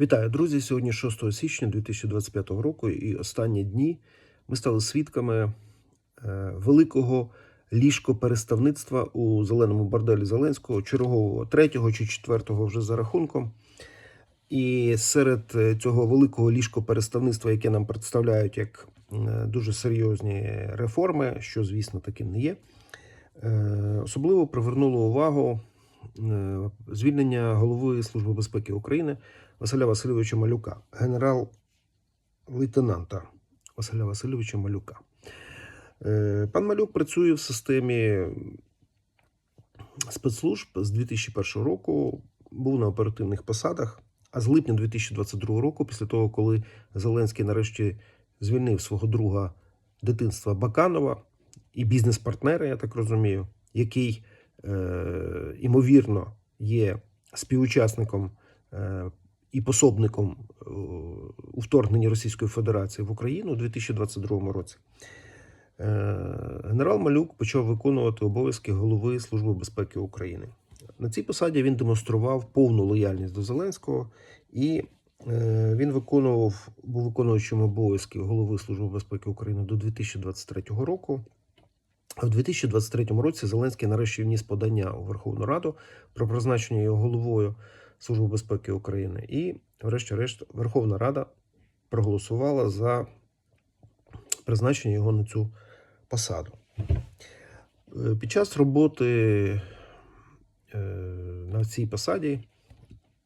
Вітаю, друзі! Сьогодні 6 січня 2025 року, і останні дні ми стали свідками е, великого ліжкопереставництва у зеленому борделі Зеленського, чергового третього чи четвертого вже за рахунком. І серед е, цього великого ліжкопереставництва, яке нам представляють як е, дуже серйозні реформи, що, звісно, таким не є, особливо привернуло увагу звільнення голови Служби безпеки України Василя Васильовича Малюка, генерал-лейтенанта Василя Васильовича Малюка. Е, Пан Малюк працює в системі спецслужб з 2001 року, був на оперативних посадах. А з липня 2022 року, після того, коли Зеленський нарешті звільнив свого друга дитинства Баканова і бізнес-партнера, я так розумію, який, е, ймовірно, є співучасником е, і пособником е, у вторгненні Російської Федерації в Україну у 2022 році. Генерал Малюк почав виконувати обов'язки голови Служби безпеки України. На цій посаді він демонстрував повну лояльність до Зеленського, і він виконував був виконуючим обов'язки голови Служби безпеки України до 2023 року. В 2023 році Зеленський нарешті вніс подання у Верховну Раду про призначення його головою Служби безпеки України. І, врешті-решт, Верховна Рада проголосувала за призначення його на цю посаду. Е, Під час роботи е, на цій посаді,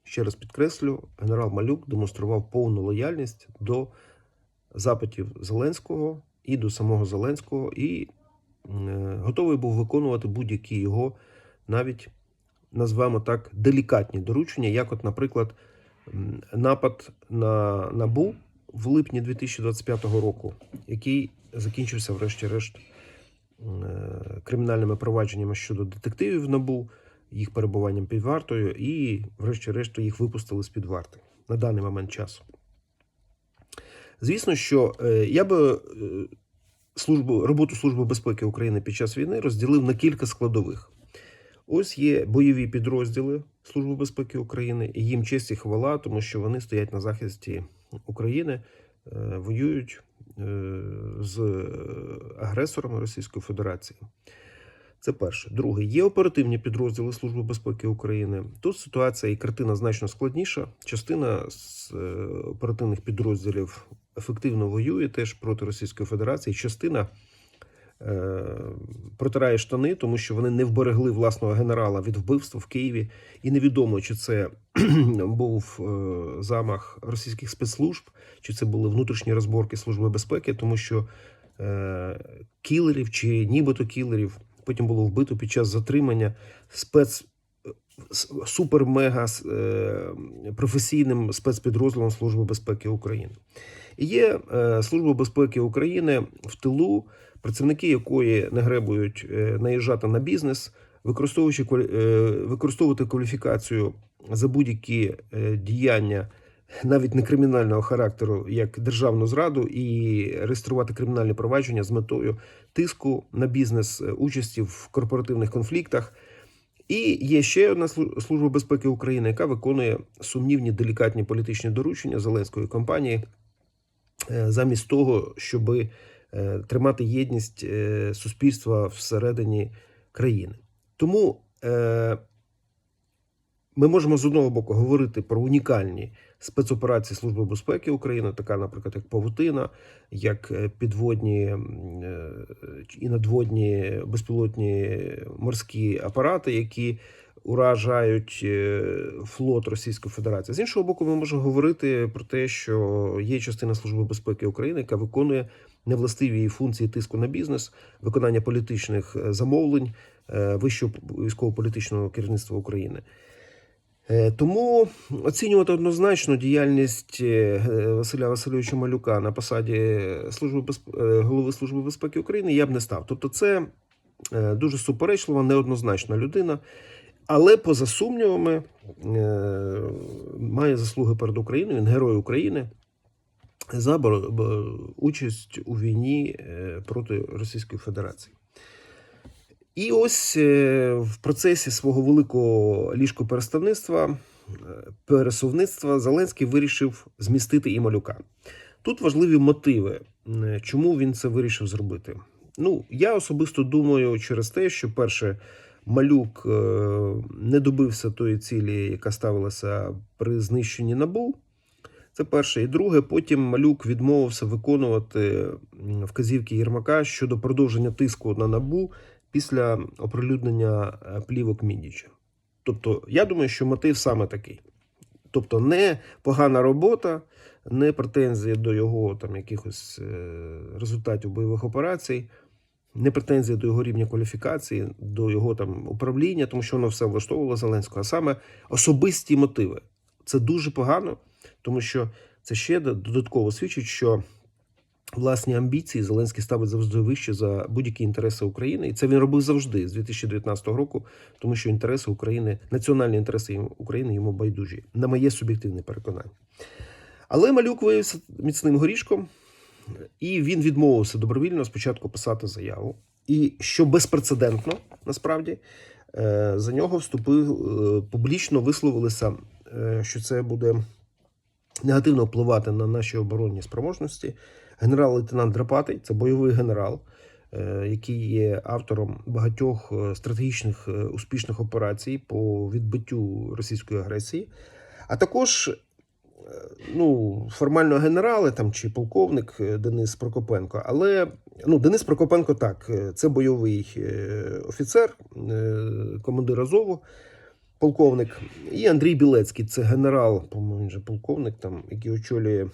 ще раз підкреслю, генерал Малюк демонстрував повну лояльність до запитів Зеленського і до самого Зеленського, і готовий був виконувати будь-які його навіть назвемо так делікатні доручення, як, от, наприклад, напад на набу в липні 2025 року, який закінчився, врешті-решт, е, кримінальними провадженнями щодо детективів НАБУ, їх перебуванням під вартою, і, врешті-решт, їх випустили з-під варти на даний момент часу. Звісно, що е, я би е, службу, роботу Служби безпеки України під час війни розділив на кілька складових. Ось є бойові підрозділи Служби безпеки України, і їм честь і хвала, тому що вони стоять на захисті України, е, воюють е, з агресорами Російської Федерації. Це перше. Друге, є оперативні підрозділи Служби безпеки України. Тут ситуація і картина значно складніша. Частина з е, оперативних підрозділів ефективно воює теж проти Російської Федерації. Частина е, протирає штани, тому що вони не вберегли власного генерала від вбивства в Києві. І невідомо, чи це був е, замах російських спецслужб, чи це були внутрішні розборки Служби безпеки, тому що е, кілерів чи нібито кілерів потім було вбито під час затримання спец с- супер-мега е, професійним спецпідрозділом Служби безпеки України. Є е, Служба безпеки України в тилу, працівники якої не гребують е, наїжджати на бізнес, використовуючи е, використовувати кваліфікацію за будь-які діяння. Навіть не кримінального характеру, як державну зраду, і реєструвати кримінальні провадження з метою тиску на бізнес, участі в корпоративних конфліктах. І є ще одна служба безпеки України, яка виконує сумнівні делікатні політичні доручення Зеленської компанії, замість того, щоб тримати єдність е, суспільства всередині країни. Тому е, ми можемо з одного боку говорити про унікальні спецоперації Служби безпеки України, така, наприклад, як Павутина, як е, підводні е, і надводні безпілотні морські апарати, які уражають е, флот Російської Федерації. З іншого боку, ми можемо говорити про те, що є частина Служби безпеки України, яка виконує невластиві функції тиску на бізнес, виконання політичних е, замовлень е, вищого військово-політичного керівництва України. Тому оцінювати однозначно діяльність Василя Васильовича Малюка на посаді служби безп- голови Служби безпеки України я б не став. Тобто, це дуже суперечлива, неоднозначна людина, але поза сумнівами е, має заслуги перед Україною. Він герой України за участь у війні е, проти Російської Федерації. І ось е, в процесі свого великого ліжкопереставництва пересувництва Зеленський вирішив змістити і малюка. Тут важливі мотиви, чому він це вирішив зробити. Ну, я особисто думаю через те, що перше, малюк е, не добився тої цілі, яка ставилася при знищенні набу. Це перше. І друге, потім малюк відмовився виконувати вказівки Єрмака щодо продовження тиску на набу після оприлюднення е, плівок Міндіча. Тобто, я думаю, що мотив саме такий. Тобто, не погана робота, не претензії до його там якихось е, результатів бойових операцій, не претензії до його рівня кваліфікації, до його там управління, тому що воно все влаштовувало Зеленського, а саме особисті мотиви. Це дуже погано, тому що це ще додатково свідчить, що власні амбіції Зеленський ставить завжди вище за будь-які інтереси України, і це він робив завжди з 2019 року, тому що інтереси України, національні інтереси України йому байдужі, на моє суб'єктивне переконання. Але малюк виявився міцним горішком, і він відмовився добровільно спочатку писати заяву. І що безпрецедентно, насправді, е, за нього вступив е, публічно висловилися, е, що це буде негативно впливати на наші оборонні спроможності. Генерал-лейтенант Драпатий, це бойовий генерал, який є автором багатьох стратегічних успішних операцій по відбиттю російської агресії. А також ну, формально генерали там чи полковник е, Денис Прокопенко. Але ну, Денис Прокопенко так, е, це бойовий е, офіцер, командир Азову, полковник. І Андрій Білецький, це генерал, по-моєму, полковник, там, який очолює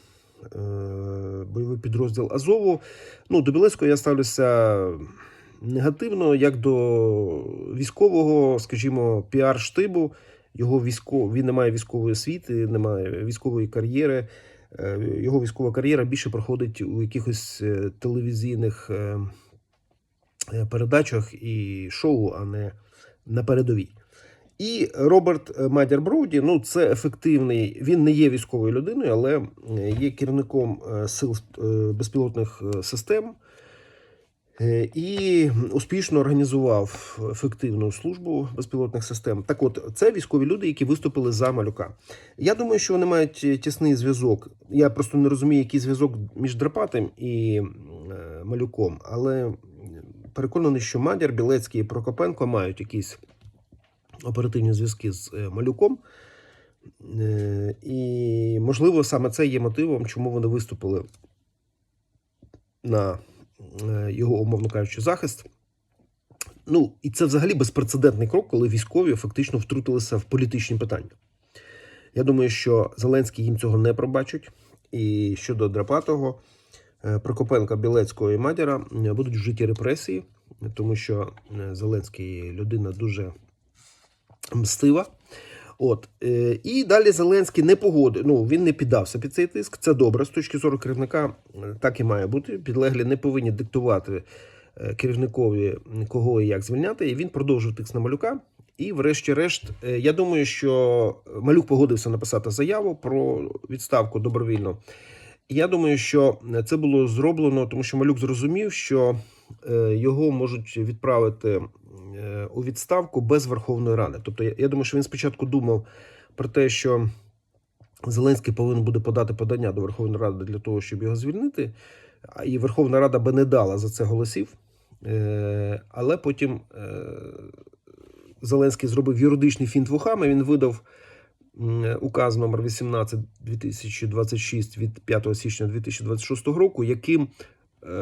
бойовий підрозділ Азову. Ну, до Білецького я ставлюся негативно, як до військового, скажімо, піар-штибу. Його військо... Він не має військової освіти, не має військової кар'єри. Е, Його військова кар'єра більше проходить у якихось е, телевізійних е, передачах і шоу, а не на передовій. І Роберт Мадяр Броуді, ну це ефективний. Він не є військовою людиною, але є керівником сил безпілотних систем і успішно організував ефективну службу безпілотних систем. Так, от це військові люди, які виступили за малюка. Я думаю, що вони мають е, тісний зв'язок. Я просто не розумію, який зв'язок між Драпатим і е, малюком, але переконаний, що Мадяр, Білецький і Прокопенко мають якісь оперативні зв'язки з е, малюком. Е, І, можливо, саме це є мотивом, чому вони виступили на е, його, умовно кажучи, захист. Ну, і це взагалі безпрецедентний крок, коли військові фактично втрутилися в політичні питання. Я думаю, що Зеленський їм цього не пробачить. І щодо Драпатого, е, Прокопенка, Білецького і Мадяра е, будуть вжиті репресії, тому що е, Зеленський людина дуже мстива. От е, і далі Зеленський не погодив. Ну він не піддався під цей тиск. Це добре з точки зору керівника. е, Так і має бути. Підлеглі не повинні диктувати е, керівникові кого і як звільняти. І він продовжив тиск на малюка. І, врешті-решт, е, я думаю, що малюк погодився написати заяву про відставку добровільно. Я думаю, що це було зроблено, тому що малюк зрозумів, що його можуть відправити у відставку без Верховної Ради. Тобто, я, думаю, що він спочатку думав про те, що Зеленський повинен буде подати подання до Верховної Ради для того, щоб його звільнити. І Верховна Рада би не дала за це голосів. Е, але потім е, Зеленський зробив юридичний фінт вухами. Він видав указ номер 18 2026 від 5 січня 2026 року, яким е,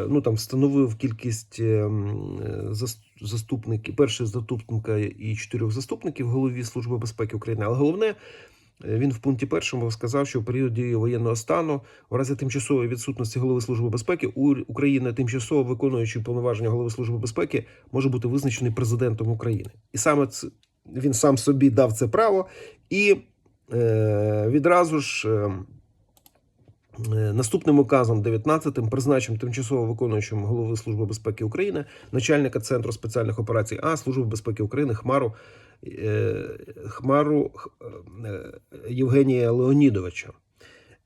ну там встановив кількість е, е, заступників, першого заступника і чотирьох заступників голові Служби безпеки України. Але головне, е, він в пункті першому сказав, що в період дії воєнного стану, в разі тимчасової відсутності голови Служби безпеки, Україна тимчасово виконуючи повноваження голови Служби безпеки, може бути визначений президентом України. І саме це він сам собі дав це право і е, відразу ж. Е, Е, Наступним указом 19-м призначив тимчасово виконуючим голови Служби безпеки України начальника Центру спеціальних операцій А Служби безпеки України Хмару е, Хмару е, Євгенія Леонідовича.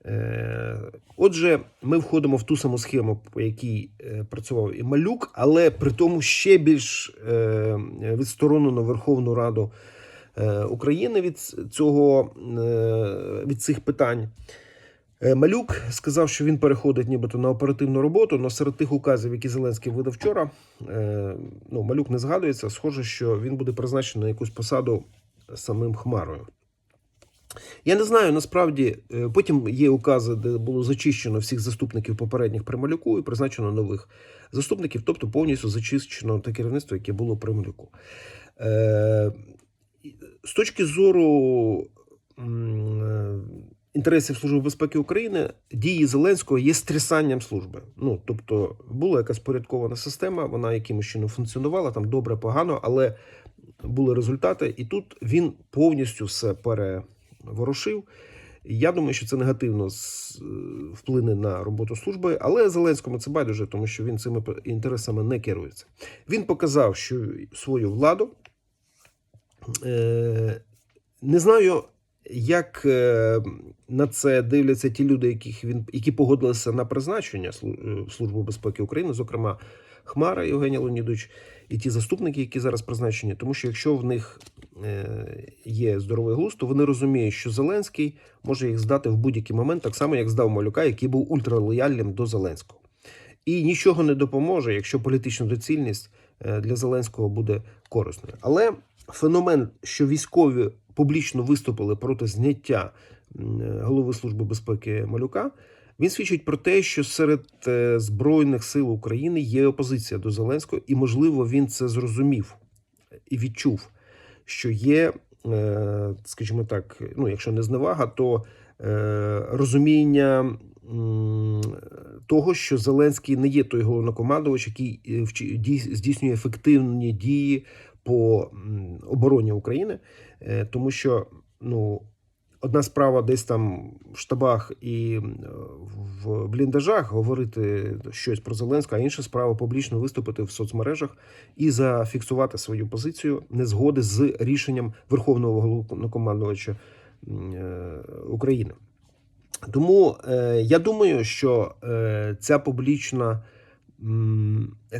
Е, Отже, ми входимо в ту саму схему, по якій е, працював і Малюк, але при тому ще більш е, відсторонено Верховну Раду е, України від цього е, від цих питань. Е, Малюк сказав, що він переходить нібито на оперативну роботу, але серед тих указів, які Зеленський видав вчора, е, ну, Малюк не згадується. Схоже, що він буде призначений на якусь посаду самим Хмарою. Я не знаю, насправді е, потім є укази, де було зачищено всіх заступників попередніх при Малюку і призначено нових заступників, тобто повністю зачищено те керівництво, яке було при Малюку. З точки зору інтересів Служби безпеки України, дії Зеленського є стрясанням служби. Ну, тобто була якась порядкована система, вона якимось чином функціонувала, там добре, погано, але були результати, і тут він повністю все переворушив. Я думаю, що це негативно вплине на роботу служби, але Зеленському це байдуже, тому що він цими інтересами не керується. Він показав, що свою владу. Е, Не знаю, як е, на це дивляться ті люди, яких він які погодилися на призначення е, безпеки України, зокрема Хмара Євгеній Леонідович, і ті заступники, які зараз призначені. Тому що якщо в них е, є здоровий глузд, то вони розуміють, що Зеленський може їх здати в будь-який момент, так само як здав Малюка, який був ультралояльним до Зеленського. І нічого не допоможе, якщо політична доцільність для Зеленського буде корисною. Але феномен, що військові публічно виступили проти зняття голови Служби безпеки Малюка, він свідчить про те, що серед е, збройних сил України є опозиція до Зеленського, і можливо він це зрозумів і відчув, що є, е, скажімо так, ну якщо не зневага, то е, розуміння того, що Зеленський не є той головнокомандувач, який дій- здійснює ефективні дії по обороні України, Е, тому що ну. Одна справа десь там в штабах і в бліндажах говорити щось про Зеленського, а інша справа публічно виступити в соцмережах і зафіксувати свою позицію незгоди з рішенням Верховного головнокомандувача е, України. Тому е, я думаю, що е, ця публічна.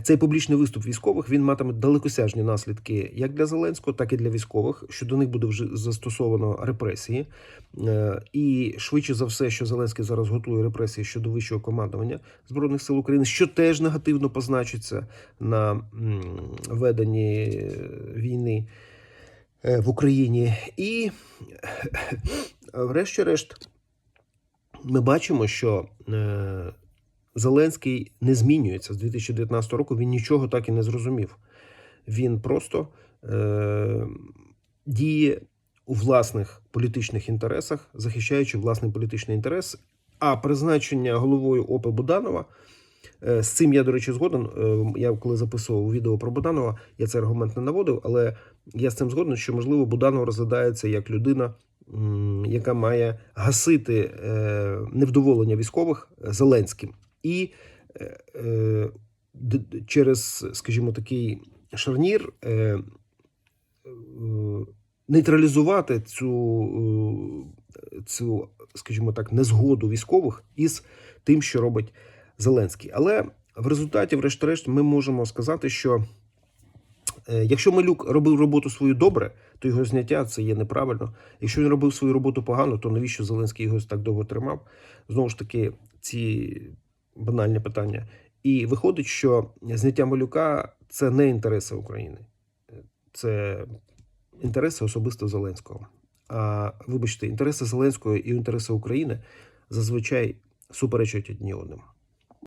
Цей публічний виступ військових він матиме далекосяжні наслідки як для Зеленського, так і для військових. Що до них буде вже застосовано репресії, Е, і швидше за все, що Зеленський зараз готує репресії щодо вищого командування збройних сил України, що теж негативно позначиться на веденні е, війни е, в Україні. І врешті-решт, ми бачимо, що е, Зеленський не змінюється з 2019 року. Він нічого так і не зрозумів. Він просто е, діє у власних політичних інтересах, захищаючи власний політичний інтерес. А призначення головою ОП Буданова. е, З цим я, до речі, згоден. Е, Я коли записував відео про Буданова, я цей аргумент не наводив, але я з цим згоден, що можливо Буданов розглядається як людина, яка має гасити е, невдоволення військових Зеленським, і е, е, через, скажімо, такий шарнір е, е, нейтралізувати цю, е, цю, скажімо так, незгоду військових із тим, що робить Зеленський. Але в результаті, врешті-решт, ми можемо сказати, що е, якщо Малюк робив роботу свою добре, то його зняття це є неправильно. Якщо він робив свою роботу погано, то навіщо Зеленський його так довго тримав? Знову ж таки, ці банальні питання. І виходить, що зняття Малюка це не інтереси України, це інтереси особисто Зеленського. А вибачте, інтереси Зеленського і інтереси України зазвичай суперечать одні одним.